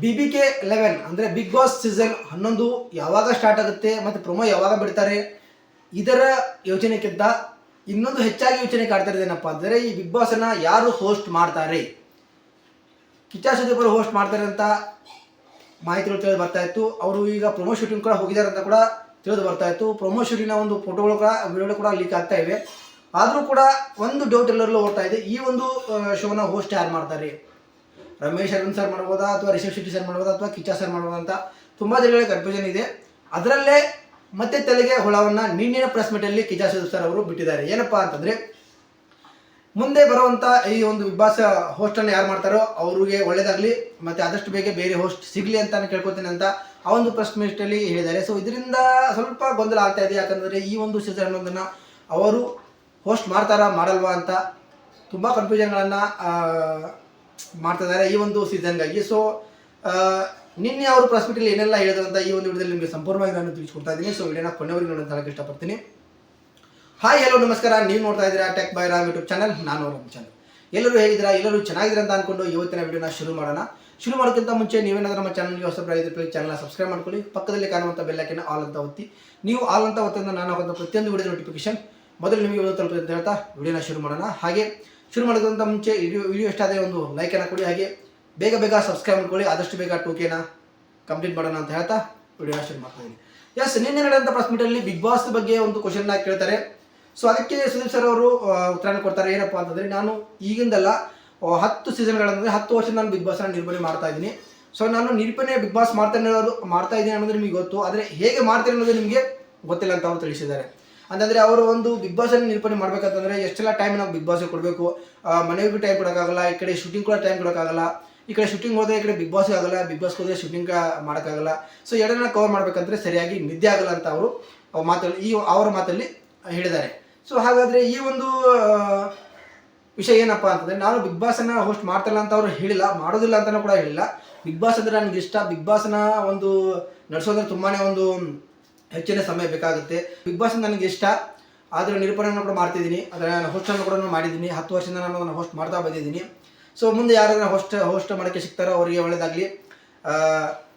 B B K eleven ಅಂದರೆ Bigg Boss season ಹನ್ನೊಂದು ಯಾವಾಗ ಸ್ಟಾರ್ಟ್ ಆಗುತ್ತೆ ಮತ್ತು ಪ್ರೊಮೋ ಯಾವಾಗ ಬಿಡ್ತಾರೆ, ಇದರ ಯೋಚನೆಕ್ಕಿಂತ ಇನ್ನೊಂದು ಹೆಚ್ಚಾಗಿ ಯೋಚನೆ ಕಾಡ್ತಾ ಇರೋದೇನಪ್ಪ ಅಂದರೆ ಈ ಬಿಗ್ ಬಾಸನ್ನು ಯಾರು ಹೋಸ್ಟ್ ಮಾಡ್ತಾರೆ? ಕಿಚ್ಚಾ ಸುದೀಪ್ ಹೋಸ್ಟ್ ಮಾಡ್ತಾರೆ ಅಂತ ಮಾಹಿತಿಗಳು ತಿಳಿದು ಬರ್ತಾ ಇತ್ತು. ಅವರು ಈಗ ಪ್ರೊಮೋ ಶೂಟಿಂಗ್ ಕೂಡ ಹೋಗಿದ್ದಾರೆ ಅಂತ ಕೂಡ ತಿಳಿದು ಬರ್ತಾ ಇತ್ತು. ಪ್ರೊಮೋ ಶೂಟಿಂಗ್ನ ಒಂದು ಫೋಟೋಗಳು ಕೂಡ ವಿಡಿಯೋಗಳು ಕೂಡ ಲೀಕ್ ಆಗ್ತಾ ಇವೆ. ಆದರೂ ಕೂಡ ಒಂದು ಡೌಟ್ ಎಲ್ಲರಲ್ಲೂ ಓಡ್ತಾ ಇದೆ. ಈ ಒಂದು ಶೋನ ಹೋಸ್ಟ್ ಯಾರು ಮಾಡ್ತಾರೆ? ರಮೇಶ್ ಅರವಿಂದ್ ಸರ್ ಮಾಡ್ಬೋದಾ ಅಥವಾ ರಿಷಬ್ ಶೆಟ್ಟಿ ಸರ್ ಮಾಡ್ಬೋದಾ ಅಥವಾ ಕಿಚ್ಚ ಸರ್ ಮಾಡ್ಬೋದಾ ಅಂತ ತುಂಬ ಜನಗಳಿಗೆ ಕನ್ಫ್ಯೂಷನ್ ಇದೆ. ಅದರಲ್ಲೇ ಮತ್ತೆ ತಲೆಗೆ ಹುಳವನ್ನು ನಿನ್ನಿನ ಪ್ರೆಸ್ ಮೀಟಲ್ಲಿ ಕಿಚ್ಚ ಸುದೀಪ್ ಸರ್ ಅವರು ಬಿಟ್ಟಿದ್ದಾರೆ. ಏನಪ್ಪಾ ಅಂತಂದರೆ, ಮುಂದೆ ಬರುವಂಥ ಈ ಒಂದು ಬಾಸ್ ಹೋಸ್ಟನ್ನು ಯಾರು ಮಾಡ್ತಾರೋ ಅವ್ರಿಗೆ ಒಳ್ಳೇದಾಗಲಿ, ಮತ್ತು ಆದಷ್ಟು ಬೇಗ ಬೇರೆ ಹೋಸ್ಟ್ ಸಿಗಲಿ ಅಂತ ನಾನು ಕೇಳ್ಕೊತೀನಿ ಅಂತ ಆ ಒಂದು ಪ್ರೆಸ್ ಮೀಟಲ್ಲಿ ಹೇಳಿದ್ದಾರೆ. ಸೊ ಇದರಿಂದ ಸ್ವಲ್ಪ ಗೊಂದಲ ಆಗ್ತಾ ಇದೆ. ಯಾಕಂದರೆ ಈ ಒಂದು ಸೀಸನ್ ಅನ್ನೋದನ್ನು ಅವರು ಹೋಸ್ಟ್ ಮಾಡ್ತಾರಾ ಮಾಡಲ್ವಾ ಅಂತ ತುಂಬ ಕನ್ಫ್ಯೂಷನ್ಗಳನ್ನು ಮಾಡ್ತಿದ್ದಾರೆ ಈ ಒಂದು ಸೀಸನ್ಗಾಗಿ. ಸೊ ನಿನ್ನೆ ಅವರು ಪ್ರೆಸ್ ಏನೆಲ್ಲ ಹೇಳಿದ್ರು ಅಂತ ಈ ಒಂದು ವಿಡಿಯೋದಲ್ಲಿ ನಿಮಗೆ ಸಂಪೂರ್ಣವಾಗಿ ನಾನು ತಿಳಿಸ್ಕೊಡ್ತಾ ಇದ್ದೀನಿ. ಸೊ ವಿಡಿಯೋನ ಕೊನೆವರೆಗೆ ನೋಡೋಣ ಇಷ್ಟಪಡ್ತೀನಿ. ಹಾಯ್ ಹಲೋ ನಮಸ್ಕಾರ. ನೀವು ನೋಡ್ತಾ ಇದ್ದೀರಾ tech by Ram YouTube channel ನಾನು ನಮ್ಮ ಚಾನಲ್ ಎಲ್ಲರೂ ಹೇಗಿದ್ದೀರಾ? ಎಲ್ಲರೂ ಚೆನ್ನಾಗಿದ್ದೀರಾ ಅಂತ ಅನ್ಕೊಂಡು ಇವತ್ತಿನ ವಿಡಿಯೋನ ಶುರು ಮಾಡೋಣ. ಶುರು ಮಾಡೋಕ್ಕಿಂತ ಮುಂಚೆ ನೀವೇನಾದ್ರೂ ನಮ್ಮ ಚಾನಲ್ಗೆ ಹೊಸಬರಾಗಿದ್ದರೆ ಪ್ಲೀಸ್ ಚಾನಲ್ನ ಸಬ್ಸ್ಕ್ರೈಬ್ ಮಾಡ್ಕೊಳ್ಳಿ. ಪಕ್ಕದಲ್ಲಿ ಕಾಣುವಂಥ ಬೆಲ್ಲಕ್ಕಿನ ಆಲ್ ಅಂತ ಒತ್ತಿ. ನೀವು ಆಲ್ ಅಂತ ಒತ್ತಂದ್ರೆ ನಾನು ಹಾಕುವಂಥ ಪ್ರತಿಯೊಂದು ವಿಡಿಯೋ ನೋಟಿಫಿಕೇಶನ್ ಮೊದಲು ನಿಮಗೆ ತಲುಪುತ್ತೆ ಅಂತ ಹೇಳ್ತಾ ವಿಡಿಯೋನ ಶುರು ಮಾಡೋಣ. ಹಾಗೆ ಶುರು ಮಾಡೋದಂತ ಮುಂಚೆ ವಿಡಿಯೋ ವಿಡಿಯೋ ಇಷ್ಟ ಆದರೆ ಒಂದು ಲೈಕನ್ನು ಕೊಡಿ. ಹಾಗೆ ಬೇಗ ಬೇಗ ಸಬ್ಸ್ಕ್ರೈಬ್ ಮಾಡ್ಕೊಳ್ಳಿ. ಆದಷ್ಟು ಬೇಗ ಟೂಕೆನ ಕಂಪ್ಲೀಟ್ ಮಾಡೋಣ ಅಂತ ಹೇಳ್ತಾ ವಿಡಿಯೋ ಶುರು ಮಾಡ್ತಾ ಇದ್ದೀನಿ. ಎಸ್ ನಿನ್ನೆ ನಡೆದಂಥ ಪ್ರೆಸ್ ಮೀಟಲ್ಲಿ ಬಿಗ್ ಬಾಸ್ ಬಗ್ಗೆ ಒಂದು ಕ್ವಶನ್ನ ಕೇಳ್ತಾರೆ. ಸೊ ಅದಕ್ಕೆ ಸುದೀಪ್ ಸರ್ ಅವರು ಉತ್ತರನ ಕೊಡ್ತಾರೆ. ಏನಪ್ಪ ಅಂತಂದರೆ ನಾನು ಈಗಿಂದಲ್ಲ ಹತ್ತು ಸೀಸನ್ಗಳಂದರೆ ಹತ್ತು ವರ್ಷ ನಾನು ಬಿಗ್ ಬಾಸ್ನ ನಿರ್ವಹಣೆ ಮಾಡ್ತಾ ಇದ್ದೀನಿ. ಸೊ ನಾನು ನಿರೂಪಣೆ ಬಿಗ್ ಬಾಸ್ ಮಾಡ್ತಾನೆ ಮಾಡ್ತಾ ಇದ್ದೀನಿ ಅನ್ನೋದು ನಿಮಗೆ ಗೊತ್ತು. ಆದರೆ ಹೇಗೆ ಮಾಡ್ತೀನಿ ಅನ್ನೋದು ನಿಮಗೆ ಗೊತ್ತಿಲ್ಲ ಅಂತ ಅವರು ತಿಳಿಸಿದ್ದಾರೆ. ಅಂತಂದರೆ ಅವರು ಒಂದು ಬಿಗ್ ಬಾಸನ್ನು ನಿರೂಪಣೆ ಮಾಡ್ಬೇಕಂತಂದ್ರೆ ಎಷ್ಟೆಲ್ಲ ಟೈಮ್ ನಾವು ಬಿಗ್ ಬಾಸ್ಗೆ ಕೊಡಬೇಕು? ಮನೆಗೂ ಟೈಮ್ ಕೊಡೋಕ್ಕಾಗಲ್ಲ, ಈ ಕಡೆ ಶೂಟಿಂಗ್ ಕೂಡ ಟೈಮ್ ಕೊಡೋಕ್ಕಾಗಲ್ಲ. ಈ ಕಡೆ ಶೂಟಿಂಗ್ ಹೋದ್ರೆ ಈ ಕಡೆ ಬಿಗ್ ಬಾಸ್ ಆಗಲ್ಲ ಬಿಗ್ ಬಾಸ್ಗೆ ಹೋದ್ರೆ ಶೂಟಿಂಗ್ ಮಾಡೋಕ್ಕಾಗಲ್ಲ. ಸೊ ಎರಡನ್ನ ಕವರ್ ಮಾಡಬೇಕಂದ್ರೆ ಸರಿಯಾಗಿ ನಿದ್ದೆ ಆಗಲ್ಲ ಅಂತ ಅವರು ಮಾತಲ್ಲಿ, ಈ ಅವರ ಮಾತಲ್ಲಿ ಹೇಳಿದ್ದಾರೆ. ಸೊ ಹಾಗಾದರೆ ಈ ಒಂದು ವಿಷಯ ಏನಪ್ಪ ಅಂತಂದರೆ ನಾನು ಬಿಗ್ ಬಾಸನ್ನು ಹೋಸ್ಟ್ ಮಾಡ್ತಿಲ್ಲ ಅಂತ ಅವರು ಹೇಳಿಲ್ಲ, ಮಾಡೋದಿಲ್ಲ ಅಂತಲೂ ಕೂಡ ಹೇಳಿಲ್ಲ. ಬಿಗ್ ಬಾಸ್ ಅಂದರೆ ನನಗೆ ಇಷ್ಟ. ಬಿಗ್ ಬಾಸ್ನ ಒಂದು ನಡೆಸೋದ್ರೆ ತುಂಬಾ ಒಂದು ಹೆಚ್ಚಿನ ಸಮಯ ಬೇಕಾಗುತ್ತೆ. ಬಿಗ್ ಬಾಸ್ ನನಗೆ ಇಷ್ಟ. ಆದರೆ ನಿರೂಪಣೆಯನ್ನು ಕೂಡ ಮಾಡ್ತಿದ್ದೀನಿ. ಅದರ ಹೋಸ್ಟನ್ನು ಕೂಡ ನಾನು ಮಾಡಿದ್ದೀನಿ. ಹತ್ತು ವರ್ಷದಿಂದ ನಾನು ಅದನ್ನು ಹೋಸ್ಟ್ ಮಾಡ್ತಾ ಬಂದಿದ್ದೀನಿ. ಸೊ ಮುಂದೆ ಯಾರಾದರೂ ಹೋಸ್ಟ್ ಹೋಸ್ಟ್ ಮಾಡೋಕ್ಕೆ ಸಿಗ್ತಾರೋ ಅವರಿಗೆ ಒಳ್ಳೆಯದಾಗಲಿ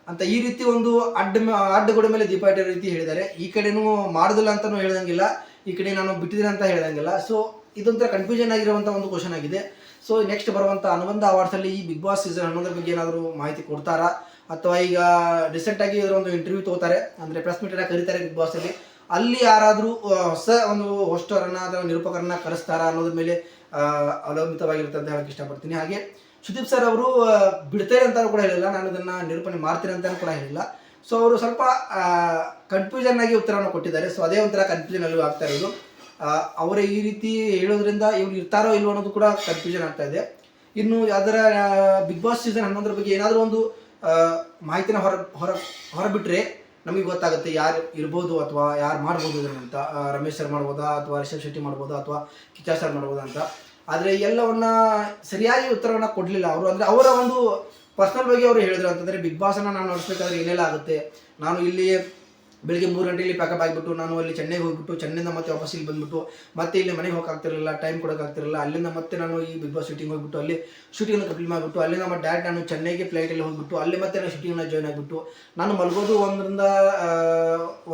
ಅಂತ ಈ ರೀತಿ ಒಂದು ಅಡ್ಡ ಅಡ್ಡಗೋಡೆ ಮೇಲೆ ದೀಪ ಇಟ್ಟೋ ರೀತಿ ಹೇಳಿದ್ದಾರೆ. ಈ ಕಡೆನೂ ಮಾಡೋದಿಲ್ಲ ಅಂತಲೂ ಹೇಳ್ದಂಗಿಲ್ಲ. ಈ ಕಡೆ ನಾನು ಬಿಟ್ಟಿದ್ದೀನಿ ಅಂತ ಹೇಳ್ದಂಗಿಲ್ಲ. ಸೊ ಇದೊಂಥರ ಕನ್ಫ್ಯೂಷನ್ ಆಗಿರುವಂಥ ಒಂದು ಕ್ವಶನ್ ಆಗಿದೆ. ಸೊ ನೆಕ್ಸ್ಟ್ ಬರುವಂಥ ಅನುಬಂಧ ಅವಾರ್ಡ್ಸಲ್ಲಿ ಈ ಬಿಗ್ ಬಾಸ್ ಸೀಸನ್ ಹನ್ನೊಂದರ ಬಗ್ಗೆ ಏನಾದರೂ ಮಾಹಿತಿ ಕೊಡ್ತಾರಾ? ಅಥವಾ ಈಗ ರೀಸೆಂಟ್ ಆಗಿ ಒಂದು ಇಂಟರ್ವ್ಯೂ ತಗೋತಾರೆ, ಅಂದರೆ ಪ್ರೆಸ್ ಮೀಟನ್ನು ಕರೀತಾರೆ ಬಿಗ್ ಬಾಸಲ್ಲಿ ಅಲ್ಲಿ. ಯಾರಾದರೂ ಹೊಸ ಒಂದು ಹೋಸ್ಟರನ್ನ ಅಥವಾ ನಿರೂಪಕರನ್ನ ಕರೆಸ್ತಾರಾ ಅನ್ನೋದ್ರ ಮೇಲೆ ಅವಲಂಬಿತವಾಗಿರುತ್ತೆ ಅಂತ ಹೇಳಕ್ಕೆ ಇಷ್ಟಪಡ್ತೀನಿ. ಹಾಗೆ ಸುದೀಪ್ ಸರ್ ಅವರು ಬಿಡ್ತಾರೆ ಅಂತ ಕೂಡ ಹೇಳಿಲ್ಲ. ನಾನು ಅದನ್ನ ನಿರೂಪಣೆ ಮಾಡ್ತೀನಿ ಅಂತ ಕೂಡ ಹೇಳಿಲ್ಲ. ಸೊ ಅವರು ಸ್ವಲ್ಪ ಕನ್ಫ್ಯೂಷನ್ ಆಗಿ ಉತ್ತರವನ್ನು ಕೊಟ್ಟಿದ್ದಾರೆ. ಸೊ ಅದೇ ಒಂಥರ ಕನ್ಫ್ಯೂಷನ್ ಅಲ್ಲಿ ಆಗ್ತಾ ಇರೋದು. ಅವರ ಈ ರೀತಿ ಹೇಳೋದ್ರಿಂದ ಇವ್ರು ಇರ್ತಾರೋ ಇಲ್ವೋ ಅನ್ನೋದು ಕೂಡ ಕನ್ಫ್ಯೂಷನ್ ಆಗ್ತಾ ಇದೆ. ಇನ್ನು ಅದರ ಬಿಗ್ ಬಾಸ್ ಸೀಸನ್ ಹನ್ನೊಂದರ ಬಗ್ಗೆ ಏನಾದರೂ ಒಂದು ಮಾಹಿತಿನ ಹೊರ ಹೊರ ಹೊರಬಿಟ್ರೆ ನಮಗೆ ಗೊತ್ತಾಗುತ್ತೆ ಯಾರು ಇರ್ಬೋದು ಅಥವಾ ಯಾರು ಮಾಡ್ಬೋದು ಆ, ರಮೇಶ್ ಸರ್ ಮಾಡ್ಬೋದಾ ಅಥವಾ ರಿಷಬ್ ಶೆಟ್ಟಿ ಮಾಡ್ಬೋದಾ ಅಥವಾ ಕಿಚ್ಚಾ ಸರ್ ಮಾಡ್ಬೋದಾ ಅಂತ. ಆದರೆ ಎಲ್ಲವನ್ನ ಸರಿಯಾಗಿ ಉತ್ತರವನ್ನು ಕೊಡಲಿಲ್ಲ ಅವರು. ಅಂದರೆ ಅವರ ಒಂದು ಪರ್ಸ್ನಲ್ ಬಗ್ಗೆ ಅವರು ಹೇಳಿದ್ರು ಅಂತಂದರೆ ಬಿಗ್ ಬಾಸನ್ನು ನಾನು ನಡೆಸಬೇಕಾದ್ರೆ ಏನೆಲ್ಲ ಆಗುತ್ತೆ? ನಾನು ಇಲ್ಲಿ ಬೆಳಿಗ್ಗೆ ಮೂರು ಗಂಟೆಯಲ್ಲಿ ಪ್ಯಾಕಪ್ ಆಗಿಬಿಟ್ಟು ನಾನು ಅಲ್ಲಿ ಚೆನ್ನೈಗೆ ಹೋಗ್ಬಿಟ್ಟು, ಚೆನ್ನೈಯಿಂದ ಮತ್ತೆ ವಾಪಸ್ ಇಲ್ಲಿ ಬಂದ್ಬಿಟ್ಟು, ಮತ್ತೆ ಇಲ್ಲಿ ಮನೆಗೆ ಹೋಗಕ್ಕಾಗ್ತಿರಲಿಲ್ಲ ಟೈಮ್ ಕೊಡೋಕ್ಕಾಗ್ತಿರಲಿಲ್ಲ ಅಲ್ಲಿಂದ ಮತ್ತೆ ನಾನು ಈ ಬಿಗ್ ಬಾಸ್ ಶೂಟಿಂಗ್ ಹೋಗ್ಬಿಟ್ಟು, ಅಲ್ಲಿ ಶೂಟಿಂಗ್ನ ಕಂಪ್ಲೀಟ್ ಮಾಡಿಬಿಟ್ಟು, ಅಲ್ಲಿಂದ ಮತ್ತೆ ಡೈರೆಕ್ಟ್ ನಾನು ಚೆನ್ನೈಗೆ ಫ್ಲೈಟಲ್ಲಿ ಹೋಗ್ಬಿಟ್ಟು, ಅಲ್ಲಿ ಮತ್ತೆ ನಾನು ಶೂಟಿಂಗ್ನ ಜಾಯ್ನ್ ಆಗಿಬಿಟ್ಟು, ನಾನು ಮಲಗೋದು ಒಂದರಿಂದ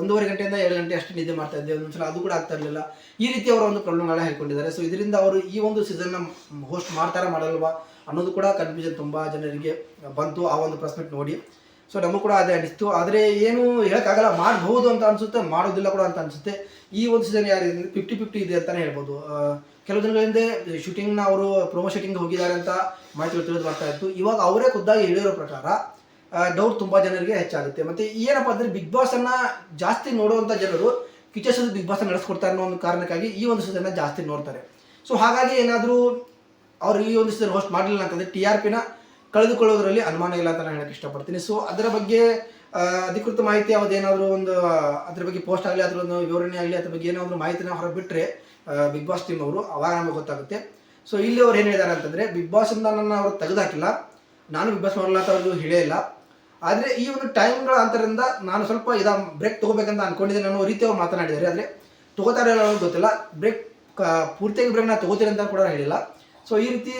ಒಂದೂವರೆ ಗಂಟೆಯಿಂದ ಎರಡು ಗಂಟೆ ಅಷ್ಟು ನಿದ್ದೆ ಮಾಡ್ತಾ ಇದ್ದೆ. ಒಂದೊಂದ್ಸಲ ಅದು ಕೂಡ ಆಗ್ತಾ ಇರಲಿಲ್ಲ. ಈ ರೀತಿ ಅವರ ಒಂದು ಪ್ರಾಬ್ಲಮ್ಗಳನ್ನ ಹೇಳ್ಕೊಂಡಿದ್ದಾರೆ. ಸೊ ಇದರಿಂದ ಅವರು ಈ ಒಂದು ಸೀಸನ್ನ ಹೋಸ್ಟ್ ಮಾಡ್ತಾರಾ ಮಾಡಲ್ವಾ ಅನ್ನೋದು ಕೂಡ ಕನ್ಫ್ಯೂಷನ್ ತುಂಬ ಜನರಿಗೆ ಬಂತು. ಆ ಒಂದು ಪ್ರಸ್ಪೆಕ್ಟ್ ನೋಡಿ. ಸೊ ನಮಗೂ ಕೂಡ ಅದೇ ಅನಿಸ್ತು. ಆದರೆ ಏನು ಹೇಳೋಕ್ಕಾಗಲ್ಲ ಮಾಡಬಹುದು ಅಂತ ಅನಿಸುತ್ತೆ, ಮಾಡೋದಿಲ್ಲ ಕೂಡ ಅಂತ ಅನಿಸುತ್ತೆ. ಈ ಒಂದು ಸೀಸನ್ ಯಾರು ಫಿಫ್ಟಿ ಫಿಫ್ಟಿ ಇದೆ ಅಂತಲೇ ಹೇಳ್ಬೋದು. ಕೆಲವು ದಿನಗಳ ಹಿಂದೆ ಶೂಟಿಂಗ್ನ ಅವರು ಪ್ರೊಮೋ ಶೂಟಿಂಗ್ ಹೋಗಿದ್ದಾರೆ ಅಂತ ಮಾಹಿತಿಗಳು ತಿಳಿದು ಬರ್ತಾ ಇತ್ತು. ಇವಾಗ ಅವರೇ ಖುದ್ದಾಗಿ ಹೇಳಿರೋ ಪ್ರಕಾರ ಡೌಟ್ ತುಂಬ ಜನರಿಗೆ ಹೆಚ್ಚಾಗುತ್ತೆ. ಮತ್ತು ಏನಪ್ಪ ಅಂದರೆ ಬಿಗ್ ಬಾಸನ್ನು ಜಾಸ್ತಿ ನೋಡುವಂಥ ಜನರು ಸುದೀಪ್ ಬಿಗ್ ಬಾಸ್ ನಡೆಸ್ಕೊಡ್ತಾರೆ ಅನ್ನೋ ಒಂದು ಕಾರಣಕ್ಕಾಗಿ ಈ ಒಂದು ಸೀಸನ್ನ ಜಾಸ್ತಿ ನೋಡ್ತಾರೆ. ಸೊ ಹಾಗಾಗಿ ಏನಾದರೂ ಅವ್ರು ಈ ಒಂದು ಸೀಸನ್ ಹೋಸ್ಟ್ ಮಾಡಲಿಲ್ಲ ಅಂತಂದರೆ ಟಿ ಆರ್ ಪಿನ ಕಳೆದುಕೊಳ್ಳೋದ್ರಲ್ಲಿ ಅನುಮಾನ ಇಲ್ಲ ಅಂತ ನಾನು ಹೇಳಕ್ಕೆ ಇಷ್ಟಪಡ್ತೀನಿ. ಸೊ ಅದರ ಬಗ್ಗೆ ಅಧಿಕೃತ ಮಾಹಿತಿ ಯಾವುದೇನಾದರೂ ಒಂದು, ಅದ್ರ ಬಗ್ಗೆ ಪೋಸ್ಟ್ ಆಗಲಿ ಅದ್ರ ಒಂದು ವಿವರಣೆ ಆಗಲಿ, ಅದ್ರ ಬಗ್ಗೆ ಏನಾದರೂ ಮಾಹಿತಿನ ಹೊರಬಿಟ್ಟರೆ ಬಿಗ್ ಬಾಸ್ ಟೀಮ್ ಅವರು ಅವಾಗ ನಮಗೆ ಗೊತ್ತಾಗುತ್ತೆ. ಸೊ ಇಲ್ಲಿ ಅವ್ರು ಏನು ಹೇಳಿದ್ದಾರೆ ಅಂತಂದರೆ ಬಿಗ್ ಬಾಸಿಂದ ನನ್ನ ಅವರು ತೆಗೆದಾಕಿಲ್ಲ. ನಾನು ಬಿಗ್ ಬಾಸ್ ಮಾಡಲ್ಲ ಅಂತ ಅವ್ರಿಗೂ ಹೇಳೇ ಇಲ್ಲ. ಆದರೆ ಈ ಒಂದು ಟೈಮ್ಗಳ ಅಂತರಿಂದ ನಾನು ಸ್ವಲ್ಪ ಇದ ಬ್ರೇಕ್ ತೊಗೋಬೇಕಂತ ಅನ್ಕೊಂಡಿದ್ದೀನಿ ಅನ್ನೋ ರೀತಿ ಅವ್ರು ಮಾತನಾಡಿದ್ದಾರೆ. ಆದರೆ ತಗೋತಾರೆ ಗೊತ್ತಿಲ್ಲ. ಬ್ರೇಕ್ ಪೂರ್ತಿಯಾಗಿ ಬ್ರೇಕ್ ನಾನು ತೊಗೋತೀನಿ ಅಂತ ಕೂಡ ಹೇಳಿಲ್ಲ. ಸೊ ಈ ರೀತಿ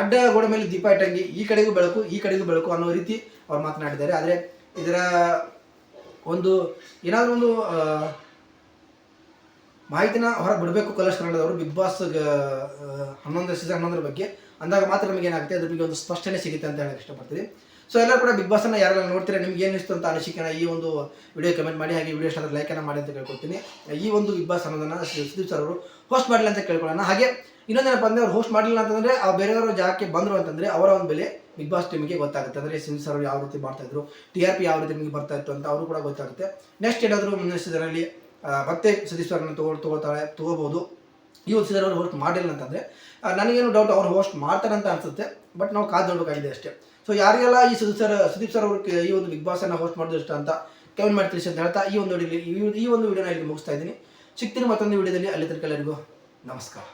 ಅಡ್ಡ ಗೋಡೆ ಮೇಲೆ ದೀಪ ಇಟ್ಟಂಗೆ ಈ ಕಡೆಗೂ ಬೆಳಕು, ಈ ಕಡೆಗೂ ಬೆಳಕು ಅನ್ನೋ ರೀತಿ ಅವ್ರು ಮಾತನಾಡಿದ್ದಾರೆ. ಆದರೆ ಇದರ ಒಂದು ಏನಾದರೂ ಒಂದು ಮಾಹಿತಿನ ಹೊರಗೆ ಬಿಡಬೇಕು ಕಲರ್ಸ್ ಕನ್ನಡದವರು, ಬಿಗ್ ಬಾಸ್ ಹನ್ನೊಂದು ಸೀಸನ್ ಹನ್ನೊಂದರ ಬಗ್ಗೆ. ಅಂದಾಗ ಮಾತ್ರ ನಮಗೆ ಏನಾಗುತ್ತೆ ಅದ್ರ ಬಗ್ಗೆ ಒಂದು ಸ್ಪಷ್ಟನೆ ಸಿಗುತ್ತೆ ಅಂತ ಹೇಳಕ್ಕೆ ಇಷ್ಟಪಡ್ತೀನಿ. ಸೊ ಎಲ್ಲರೂ ಕೂಡ ಬಿಗ್ ಬಾಸನ್ನು ಯಾರೆಲ್ಲ ನೋಡ್ತೀರಾ, ನಿಮ್ಗೆ ಏನು ಇಷ್ಟು ಅಂತ ಅನಿಸಿಕೆನ ಈ ಒಂದು ವಿಡಿಯೋ ಕಮೆಂಟ್ ಮಾಡಿ, ಹಾಗೆ ವಿಡಿಯೋ ಇಷ್ಟ ಲೈಕನ್ನು ಮಾಡಿ ಅಂತ ಕೇಳ್ಕೊತೀನಿ ಈ ಒಂದು ಬಿಗ್ ಬಾಸ್ ಅನ್ನೋದನ್ನ ಸುದೀಪ್ ಸರ್ ಅವರು ಹೋಸ್ಟ್ ಮಾಡಲಿ ಅಂತ ಕೇಳ್ಕೊಳ್ಳೋಣ. ಹಾಗೆ ಇನ್ನೊಂದೇನಪ್ಪ ಅಂದರೆ ಅವ್ರು ಹೋಸ್ಟ್ ಮಾಡಲಿಲ್ಲ ಅಂತಂದರೆ, ಆ ಬೇರೆಯವರು ಜಾಗಕ್ಕೆ ಬಂದರು ಅಂತಂದರೆ ಅವರ ಒಂದು ಬೆಲೆ ಬಿಗ್ ಬಾಸ್ ಟೀಮಿಗೆ ಗೊತ್ತಾಗುತ್ತೆ. ಅಂದರೆ ಸಿಂಗ್ ಸರ್ ಯಾವ ರೀತಿ ಮಾಡ್ತಾ ಇದ್ರು ಟಿ ಆರ್ ಪಿ ಯಾವ ರೀತಿ ನಿಮಗೆ ಬರ್ತಾ ಇತ್ತು ಅಂತ ಅವರು ಕೂಡ ಗೊತ್ತಾಗುತ್ತೆ. ನೆಕ್ಸ್ಟ್ ಏನಾದರೂ ಮುಂದಿನ ಸೀಸನಲ್ಲಿ ಮತ್ತೆ ಸುದೀಪ್ ಸರ್ನ ತಗೋ ತಗೋತಾಳೆ ತಗೋಬೋದು ಈ ಒಂದು ಸೀಸನ್ ಅವರು ಹೋಸ್ಟ್ ಮಾಡಿಲ್ಲ ಅಂತಂದರೆ ನನಗೇನು ಡೌಟ್ ಅವ್ರು ಹೋಸ್ಟ್ ಮಾಡ್ತಾರೆ ಅಂತ ಅನಿಸುತ್ತೆ ಬಟ್ ನಾವು ಕಾದು ನೋಡಬೇಕಾಗಿದೆ ಅಷ್ಟೇ. ಸೊ ಯಾರಿಗೆಲ್ಲ ಈ ಸುದೀಪ್ ಸರ್ ಸುದೀಪ್ ಸರ್ ಅವ್ರಿಗೆ ಈ ಒಂದು ಬಿಗ್ ಬಾಸನ್ನು ಹೋಸ್ಟ್ ಮಾಡಿದ್ರು ಇಷ್ಟ ಅಂತ ಕಮೆಂಟ್ ಮಾಡಿ ತಿಳಿಸಿ ಅಂತ ಹೇಳ್ತಾ ಈ ಒಂದು ಈ ಒಂದು ವಿಡಿಯೋನ ಇಲ್ಲಿ ಮುಗಿಸ್ತಾ ಇದ್ದೀನಿ. ಸಿಗ್ತೀನಿ ಮತ್ತೊಂದು ವಿಡಿಯೋದಲ್ಲಿ ಅಲ್ಲಿ ತನಕ ಎಲ್ಲರಿಗೂ ನಮಸ್ಕಾರ.